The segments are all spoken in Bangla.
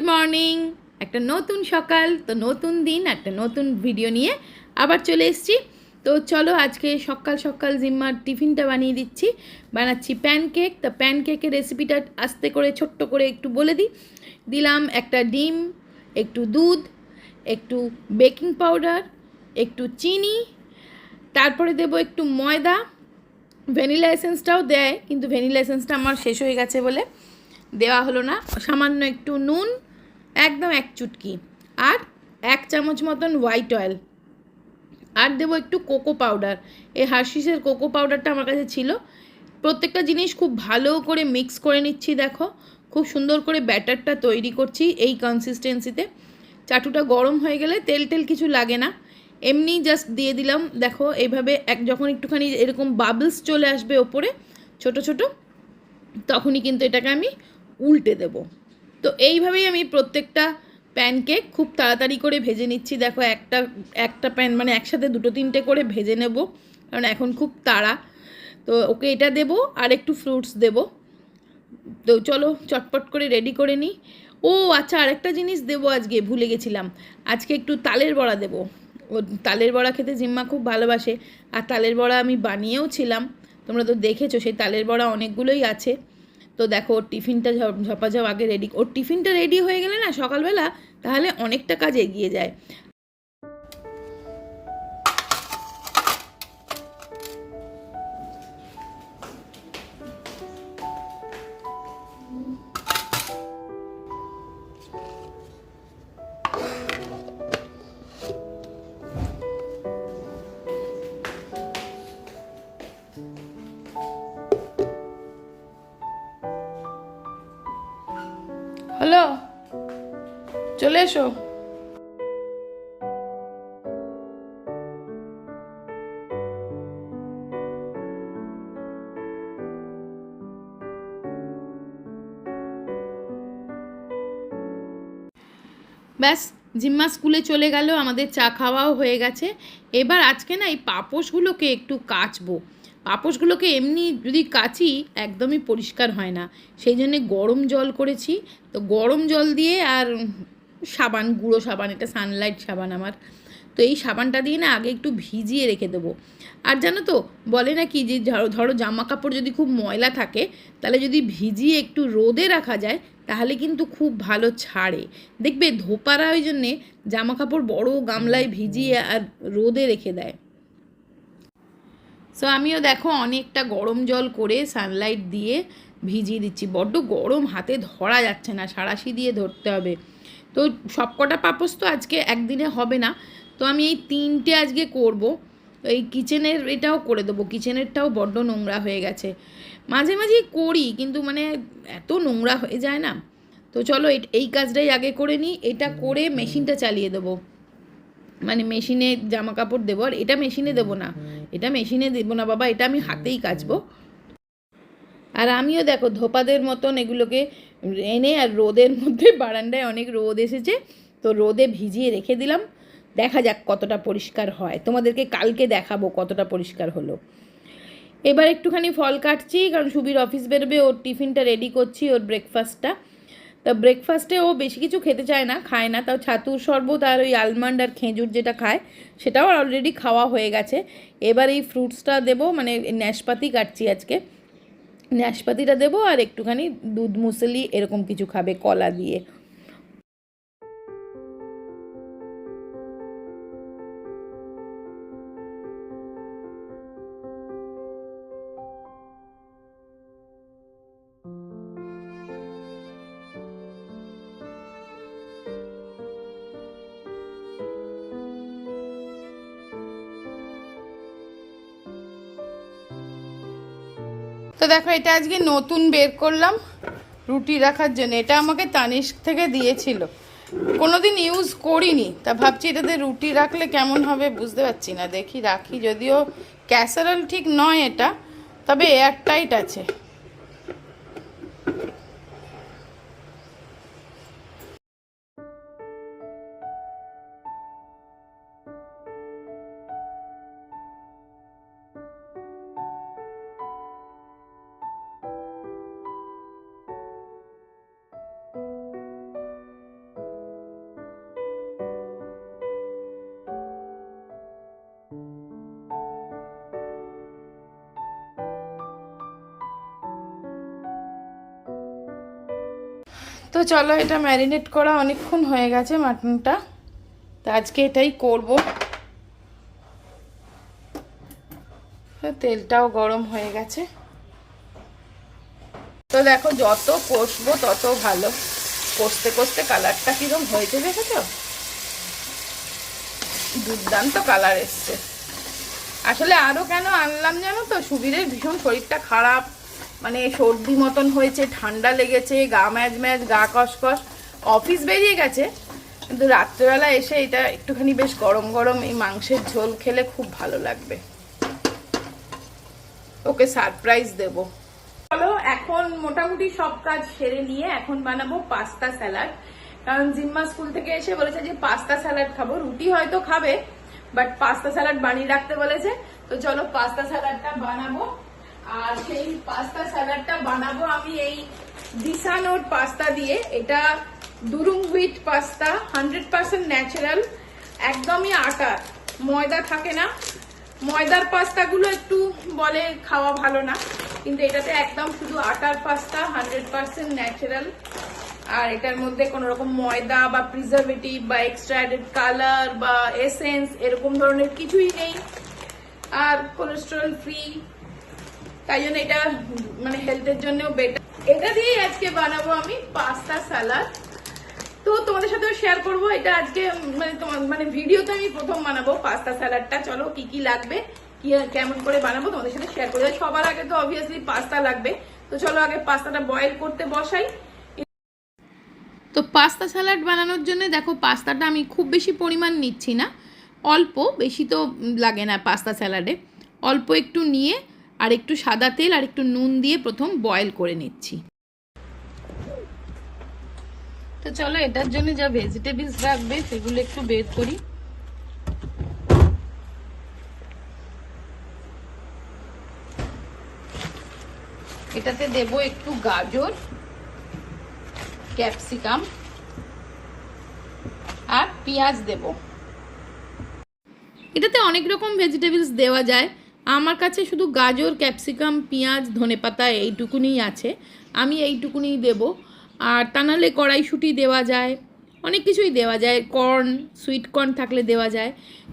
গুড মর্নিং একটা নতুন সকাল, তো নতুন দিন, একটা নতুন ভিডিও নিয়ে আবার চলে এসেছি। তো চলো আজকে সকাল সকাল জিম্মার টিফিনটা বানিয়ে দিচ্ছি। বানাচ্ছি প্যানকেক তো প্যানকেকের রেসিপিটা আস্তে করে, ছোট্ট করে একটু বলে দিই। দিলাম একটা ডিম, একটু দুধ, একটু বেকিং পাউডার একটু চিনি, তারপরে দেবো একটু ময়দা। ভ্যানিলা এসেন্সটাও দেয়, কিন্তু ভ্যানিলা এসেন্সটা আমার শেষ হয়ে গেছে বলে দেওয়া হলো না। সামান্য একটু নুন একদম এক চুটকি। আর এক চামচ মতন হোয়াইট অয়েল আর দেবো একটু কোকো পাউডার এই হার্শিসের কোকো পাউডারটা আমার কাছে ছিল। প্রত্যেকটা জিনিস খুব ভালো করে মিক্স করে নিচ্ছি, দেখো। খুব সুন্দর করে ব্যাটারটা তৈরি করছি এই কনসিস্টেন্সিতে চাটুটা গরম হয়ে গেলে তেল টেল কিছু লাগে না। এমনি জাস্ট দিয়ে দিলাম, দেখো। এইভাবে এক যখন একটুখানি এরকম বাবলস চলে আসবে ওপরে, ছোট ছোট, তখনই কিন্তু এটাকে আমি উল্টে দেব। তো এইভাবেই আমি প্রত্যেকটা প্যানকেক খুব তাড়াতাড়ি করে ভেজে নিচ্ছি। দেখো একটা একটা প্যান মানে একসাথে দুটো তিনটে করে ভেজে নেব, কারণ এখন খুব তাড়া। তো ওকে এটা দেবো আর একটু ফ্রুটস দেবো। তো চলো চটপট করে রেডি করে নিই। ও আচ্ছা আরেকটা জিনিস দেবো আজকে, ভুলে গেছিলাম। আজকে একটু তালের বড়া দেবো। ও তালের বড়া খেতে জিম্মা খুব ভালোবাসে। আর তালের বড়া আমি বানিয়েও ছিলাম। তোমরা তো দেখেছ, সেই তালের বড়া অনেকগুলোই আছে। তো দেখো ওর টিফিনটা ঝপ- ঝপাঝপ আগে রেডি ওর টিফিনটা রেডি হয়ে গেলে না সকালবেলা তাহলে অনেকটা কাজ এগিয়ে যায়। চলে এসো। ব্যাস, জিম্মা স্কুলে চলে গেল, আমাদের চা খাওয়াও হয়ে গেছে। এবার আজকে না এই পাপোশগুলোকে একটু কাচবো। পাপোশগুলোকে এমনি যদি কাচি, একদমই পরিষ্কার হয় না। সেই জন্যে গরম জল করেছি। তো গরম জল দিয়ে আর সাবান, গুঁড়ো সাবান, এটা সানলাইট সাবান আমার। তো এই সাবানটা দিয়ে না আগে একটু ভিজিয়ে রেখে দেবো। আর জানো তো, বলে না কি যে ধরো ধরো জামা কাপড় যদি খুব ময়লা থাকে, তাহলে যদি ভিজিয়ে একটু রোদে রাখা যায়, তাহলে কিন্তু খুব ভালো ছাড়ে। দেখবে ধোপারা ওই জন্যে জামা কাপড় বড় গামলায় ভিজিয়ে আর রোদে রেখে দেয়। সো আমিও দেখো অনেকটা গরম জল করে সানলাইট দিয়ে ভিজিয়ে দিচ্ছি। বড্ড গরম, হাতে ধরা যাচ্ছে না সাঁড়াশি দিয়ে ধরতে হবে। তো সবকটা পাপোস তো আজকে একদিনে হবে না। তো আমি এই তিনটে আজকে করব। এই কিচেনের এটাও করে দেবো। কিচেনেরটাও বড্ড নোংরা হয়ে গেছে। মাঝে মাঝেই করি, কিন্তু মানে এত নোংরা হয়ে যায় না। তো চলো এই কাজটাই আগে করে নিই। এটা করে মেশিনটা চালিয়ে দেবো। মানে মেশিনে জামা কাপড় দেবো। আর এটা মেশিনে দেবো না। এটা মেশিনে দেবো না, বাবা। এটা আমি হাতেই কাচবো। আর আমিও দেখো ধোপাদের মতন এগুলোকে এনে আর রোদের মধ্যে বারান্দায় অনেক রোদ এসেছে, তো রোদে ভিজিয়ে রেখে দিলাম। দেখা যাক কতটা পরিষ্কার হয়। তোমাদেরকে কালকে দেখাবো কতটা পরিষ্কার হলো। এবার একটুখানি ফল কাটছি, কারণ সুবির অফিস বেরোবে, ওর টিফিনটা রেডি করছি, ওর ব্রেকফাস্টটা তা ব্রেকফাস্টে ও বেশি কিছু খেতে চায় না, খায় না। তাও ছাতুর শরবত আর ওই আলমন্ড আর খেজুর যেটা খায়, সেটাও অলরেডি খাওয়া হয়ে গেছে। এবার এই ফ্রুটসটা দেবো মানে ন্যাশপাতি কাটছি আজকে। নাশপাতিটা দেবো আর একটুখানি দুধ মুসলি এরকম কিছু খাবে কলা দিয়ে। তো দেখো, এটা আজকে নতুন বের করলাম রুটি রাখার জন্য। এটা আমাকে তানিস্ক থেকে দিয়েছিল। কোনোদিন ইউজ করিনি। তা ভাবছি এটাতে রুটি রাখলে কেমন হবে বুঝতে পারছি না। দেখি রাখি, যদিও ক্যাসারল ঠিক নয় এটা, তবে এয়ারটাইট আছে। তো চলো এটা ম্যারিনেট করা অনেকক্ষণ হয়ে গেছে মাটনটা। তো আজকে এটাই করব। তেলটাও গরম হয়ে গেছে। তো দেখো, যত কষবো তত ভালো। কষতে কষতে কালারটা কিরম হয়েছে দেখেছ? দুর্দান্ত কালার এসছে। আসলে আরও কেন আনলাম জানো তো? সুবীরের ভীষণ শরীরটা খারাপ। মানে সর্দি মতন হয়েছে, ঠান্ডা লেগেছে, গা ম্যাজ ম্যাজ, গা কসকস অফিস বেরিয়ে গেছে, কিন্তু রাত্রেবেলা এসে এটা একটুখানি বেশ গরম গরম এই মাংসের ঝোল খেলে খুব ভালো লাগবে। ওকে সারপ্রাইজ দেব। চলো, এখন মোটামুটি সব কাজ সেরে নিয়ে এখন বানাবো পাস্তা স্যালাড। কারণ জিম্মা স্কুল থেকে এসে বলেছে যে পাস্তা স্যালাড খাব, রুটি হয়তো খাবে, বাট পাস্তা স্যালাড বানিয়ে রাখতে বলেছে। তো চলো পাস্তা স্যালাডটা বানাবো। আর সেই পাস্তা স্যালাডটা বানাবো আমি এই দিসানোর পাস্তা দিয়ে। এটা durum wheat pasta, hundred percent natural, একদমই আটা, ময়দা থাকে না। ময়দার পাস্তাগুলো একটু বলে খাওয়া ভালো না, কিন্তু এটাতে একদম শুধু আটার পাস্তা, হান্ড্রেড পার্সেন্ট ন্যাচারাল। আর এটার মধ্যে কোনো রকম ময়দা বা প্রিজারভেটিভ বা এক্সট্রা কালার বা এসেন্স এরকম ধরনের কিছুই নেই। আর কোলেস্ট্রল ফ্রি তাই জন্য এটা মানে হেলথের জন্যও বেটার এটা দিয়েই আজকে বানাবো আমি পাস্তা সালাদ তো তোমাদের সাথেও শেয়ার করব, এটা আজকে মানে তোমার মানে ভিডিওতে আমি প্রথম বানাবো পাস্তা স্যালাডটা চলো কি কি লাগবে, কি, কেমন করে বানাবো তোমাদের সাথে শেয়ার করব। সবার আগে তো অবভিয়াসলি পাস্তা লাগবে। তো চলো আগে পাস্তাটা বয়েল করতে বসাই। তো পাস্তা স্যালাড বানানোর জন্য দেখো পাস্তাটা আমি খুব বেশি পরিমাণ নিচ্ছি না। অল্প, বেশি তো লাগে না পাস্তা স্যালাডে অল্প একটু নিয়ে আর একটু সাদা তেল আর একটু নুন দিয়ে প্রথম বয়েল করে নিচ্ছি। তো চলো এটার জন্য যা ভেজিটেবলস রাখবে সেগুলো একটু বের করি। এটাতে দেব একটু গাজর ক্যাপসিকাম আর পেঁয়াজ দেব। এটাতে অনেক রকম ভেজিটেবলস দেওয়া যায়। আমার কাছে শুধু গাজর, ক্যাপসিকাম, পেঁয়াজ, ধনেপাতা এইটুকুনি আছে। আমি এইটুকুনি দেব। আর তা নাহলে কড়াইশুঁটি দেওয়া যায়। অনেক কিছুই দেওয়া যায়। কর্ন, সুইট কর্ন থাকলে দেওয়া যায়।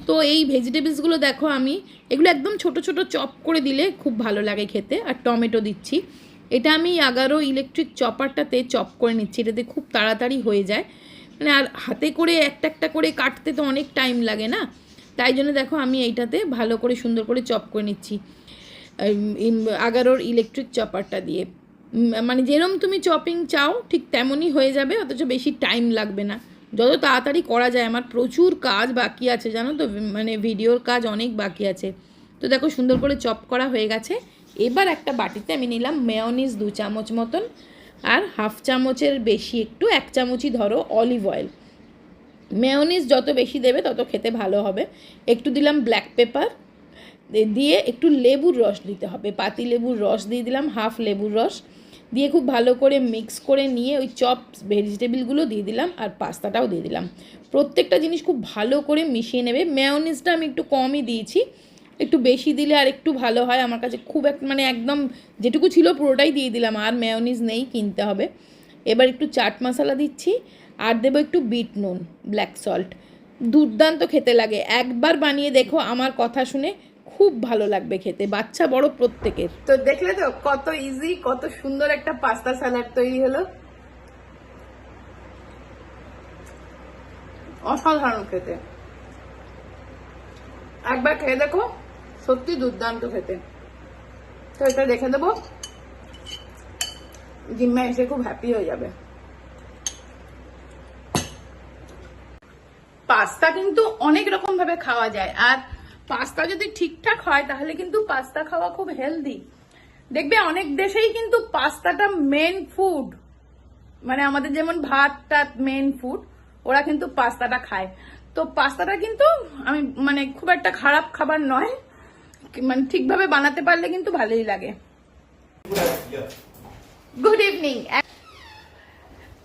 তো এই ভেজিটেবলসগুলো দেখো আমি, এগুলো একদম ছোট ছোট চপ করে দিলে খুব ভালো লাগে খেতে। আর টমেটো দিচ্ছি। এটা আমি এগারো ইলেকট্রিক চপারটাতে চপ করে নিচ্ছি। এটাতে খুব তাড়াতাড়ি হয়ে যায়। মানে আর হাতে করে একটা একটা করে কাটতে তো অনেক টাইম লাগে না। তাই জন্য দেখো আমি এইটাতে ভালো করে সুন্দর করে চপ করে নিচ্ছি। আগারোর ইলেকট্রিক চপারটা দিয়ে। মানে যেরম তুমি চপিং চাও, ঠিক তেমনই হয়ে যাবে, অথচ বেশি টাইম লাগবে না। যত তাড়াতাড়ি করা যায়, আমার প্রচুর কাজ বাকি আছে, জানো তো? মানে ভিডিওর কাজ অনেক বাকি আছে। তো দেখো সুন্দর করে চপ করা হয়ে গেছে। এবার একটা বাটিতে আমি নিলাম মেয়নিজ দু চামচ মতন, আর হাফ চামচের বেশি একটু, এক চামচই ধরো অলিভ অয়েল মেয়নিজ যত বেশি দেবে, তত খেতে ভালো হবে। একটু দিলাম ব্ল্যাক পেপার দিয়ে একটু লেবুর রস দিতে হবে। পাতি লেবুর রস দিয়ে দিলাম হাফ লেবুর রস। দিয়ে খুব ভালো করে মিক্স করে নিয়ে ওই চপ ভেজিটেবিলগুলো দিয়ে দিলাম আর পাস্তাটাও দিয়ে দিলাম। প্রত্যেকটা জিনিস খুব ভালো করে মিশিয়ে নেবে। মেয়নিজটা আমি একটু কমই দিয়েছি। একটু বেশি দিলে আর একটু ভালো হয়। আমার কাছে খুব এক মানে একদম যেটুকু ছিল পুরোটাই দিয়ে দিলাম। আর মেয়নিজ নেই কিনতে হবে। এবার একটু চাট মশলা দিচ্ছি। আর দেবো একটু বিট নুন ব্ল্যাক সল্ট দুর্দান্ত খেতে লাগে। একবার বানিয়ে দেখো আমার কথা শুনে খুব ভালো লাগবে খেতে, বাচ্চা বড় প্রত্যেকের। তো দেখলে তো কত ইজি কত সুন্দর একটা পাস্তা স্যালাড তৈরি হলো। অসাধারণ খেতে। একবার খেয়ে দেখো, সত্যি দুর্দান্ত খেতে। তো এটা দেখে দেবো। জিম্মা এসে খুব হ্যাপি হয়ে যাবে। পাস্তা কিন্তু অনেক রকম ভাবে খাওয়া যায়। আর পাস্তা যদি ঠিকঠাক হয়, তাহলে কিন্তু পাস্তা খাওয়া খুব হেলদি দেখবে অনেক দেশেই কিন্তু পাস্তাটা মেন ফুড মানে আমাদের যেমন ভাতটা মেন ফুড ওরা কিন্তু পাস্তাটা খায়। তো পাস্তাটা কিন্তু আমি মানে খুব একটা খারাপ খাবার নয় মানে ঠিকভাবে বানাতে পারলে কিন্তু ভালোই লাগে। গুড ইভিনিং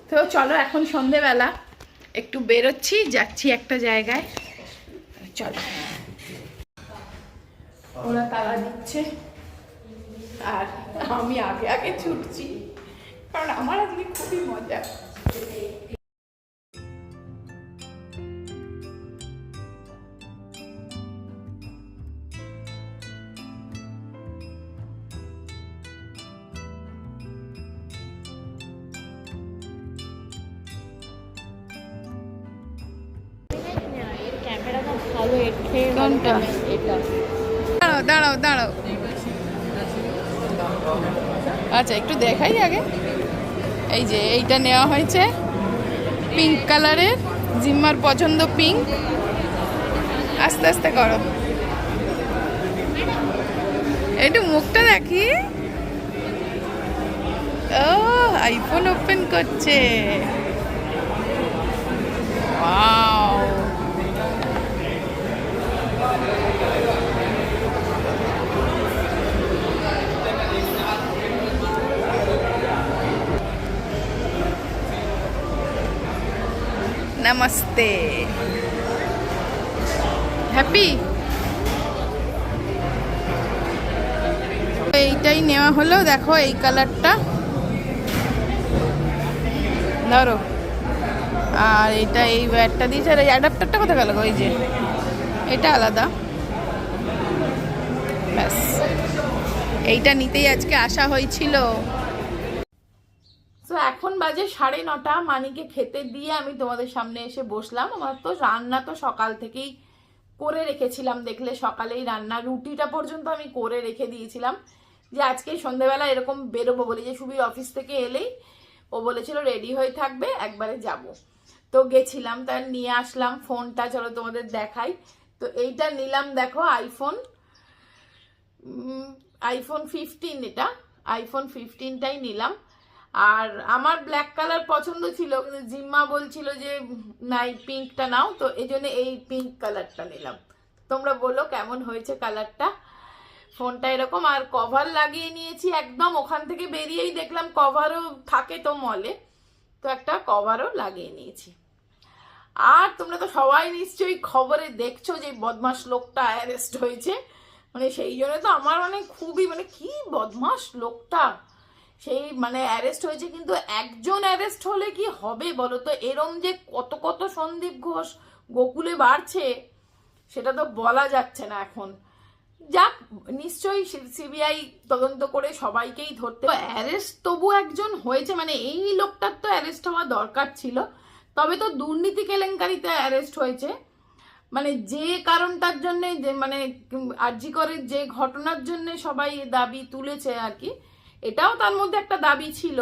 তো চলো এখন সন্ধেবেলা। একটু বেরোচ্ছি, যাচ্ছি একটা জায়গায়। চলো। ওরা তালা দিচ্ছে, আর আমি আগে আগে ছুটছি, কারণ আমার আজকে খুবই মজা। আচ্ছা একটু দেখাই আগে। এই যে এইটা নেওয়া হয়েছে। পিঙ্ক কালারের জিম্মার পছন্দ পিঙ্ক আস্তে আস্তে করো। একটু মুখটা দেখি। ও আইফোন ওপেন করছে। ওয়াও নমস্তে হ্যাপি এইটাই নেওয়া হলো, দেখো এই কালারটা। ধরো। আর এটা এই ব্যাটটা দিয়েছে, আর এই অ্যাডাপ্টারটা কোথায় গেল ওই যে, এটা আলাদা। ব্যাস। এইটা নিতেই আজকে আসা হয়েছিল। তো এখন বাজে সাড়ে নটা, মানিকে খেতে দিয়ে আমি তোমাদের সামনে এসে বসলাম। আমার তো রান্না তো সকাল থেকেই করে রেখেছিলাম, দেখলে সকালেই রান্না। রুটিটা পর্যন্ত আমি করে রেখে দিয়েছিলাম যে আজকে সন্ধেবেলা এরকম বেরোবো বলে। যে সুবি অফিস থেকে এলেই ও বলেছিল রেডি হয়ে থাকবে, একবারে যাব। তো গেছিলাম তার নিয়ে আসলাম ফোনটা, চলো তোমাদের দেখাই। তো এইটা নিলাম, দেখো আইফোন। আইফোন ফিফটিন এটা। আইফোন ফিফটিনটাই নিলাম। আর আমার ব্ল্যাক কালার পছন্দ ছিল, কিন্তু জিম্মা বলছিল যে, নাই পিঙ্কটা নাও। তো এই জন্য এই পিঙ্ক কালারটা নিলাম। তোমরা বলো কেমন হয়েছে কালারটা ফোনটা এরকম, আর কভার লাগিয়ে নিয়েছি একদম, ওখান থেকে বেরিয়েই দেখলাম কভারও থাকে তো মলে তো একটা কভারও লাগিয়ে নিয়েছি। আর তোমরা তো সবাই নিশ্চয়ই খবরে দেখছ যে বদমাস লোকটা অ্যারেস্ট হয়েছে। মানে সেই জন্য তো আমার মানে খুবই মানে কি বদমাস লোকটা? সেই মানে অ্যারেস্ট হয়েছে কিন্তু একজন অ্যারেস্ট হলে কি হবে বলো তো এরম যে কত কত সন্দীপ ঘোষ গোকুলে বাড়ছে, সেটা তো বলা যাচ্ছে না এখন। যাক, নিশ্চয়ই সিবিআই তদন্ত করে সবাইকেই ধরতে অ্যারেস্ট তবু একজন হয়েছে মানে এই লোকটার তো অ্যারেস্ট হওয়া দরকার ছিল। তবে তো দুর্নীতি কেলেঙ্কারিতে অ্যারেস্ট হয়েছে। মানে যে কারণটার জন্য, যে মানে আর্জি করে যে ঘটনার জন্য সবাই দাবি তুলেছে আর কি। এটাও তার মধ্যে একটা দাবি ছিল।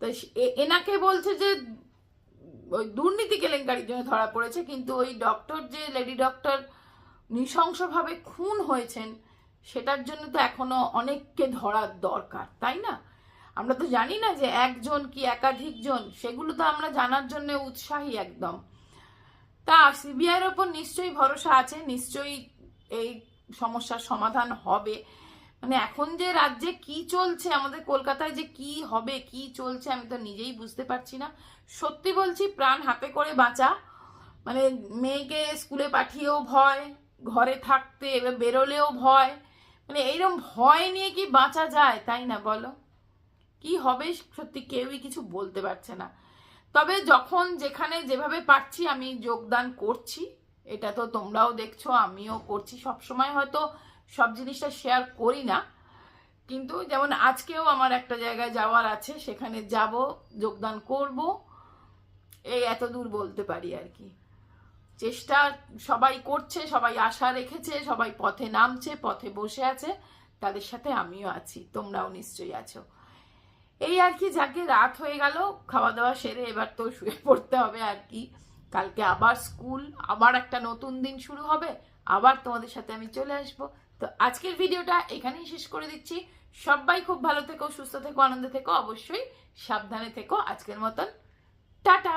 তো এনাকে বলছে যে, ওই দুর্নীতি কেলেঙ্কারির জন্য ধরা পড়েছে, কিন্তু ওই ডক্টর যে লেডি ডক্টর নৃশংসভাবে খুন হয়েছেন, সেটার জন্য তো এখনও অনেককে ধরার দরকার, তাই না? আমরা তো জানি না যে একজন কি একাধিক জন সেগুলো তো আমরা জানার জন্য উৎসাহী একদম। তা সিবিআইয়ের ওপর নিশ্চয়ই ভরসা আছে, নিশ্চয়ই এই সমস্যার সমাধান হবে। মানে এখন যে রাজ্যে কি চলছে, আমাদের কলকাতায় যে কি হবে, কি চলছে, আমি তো নিজেই বুঝতে পারছি না। সত্যি বলছি, প্রাণ হাতে করে বাঁচা। মানে মেয়েকে স্কুলে পাঠিয়েও ভয়, ঘরে থাকতে বেরোলেও ভয়। মানে এইরকম ভয় নিয়ে কি বাঁচা যায়, তাই না বলো? কি হবে সত্যি কেউই কিছু বলতে পারছে না। তবে যখন যেখানে যেভাবে পারছি, আমি যোগদান করছি। এটা তো তোমরাও দেখছ, আমিও করছি। সব সময় হয়তো সব জিনিসটা শেয়ার করি না। কিন্তু যেমন আজকেও আমার একটা জায়গায় যাওয়ার আছে, সেখানে যাব, যোগদান করব। এই এত দূর বলতে পারি আর কি। চেষ্টা সবাই করছে, সবাই আশা রেখেছে, সবাই পথে নামছে, পথে বসে আছে, তাদের সাথে আমিও আছি, তোমরাও নিশ্চয়ই আছো। এই আর কি, যাকে রাত হয়ে গেল খাওয়া দাওয়া সেরে এবার তো শুয়ে পড়তে হবে আর কি। কালকে আবার স্কুল, আবার একটা নতুন দিন শুরু হবে, আবার তোমাদের সাথে আমি চলে আসব। তো আজকের ভিডিওটা এখানেই শেষ করে দিচ্ছি। সবাই খুব ভালো থেকো, সুস্থ থেকো, আনন্দে থেকো, অবশ্যই সাবধানে থেকো। আজকের মতন, টাটা!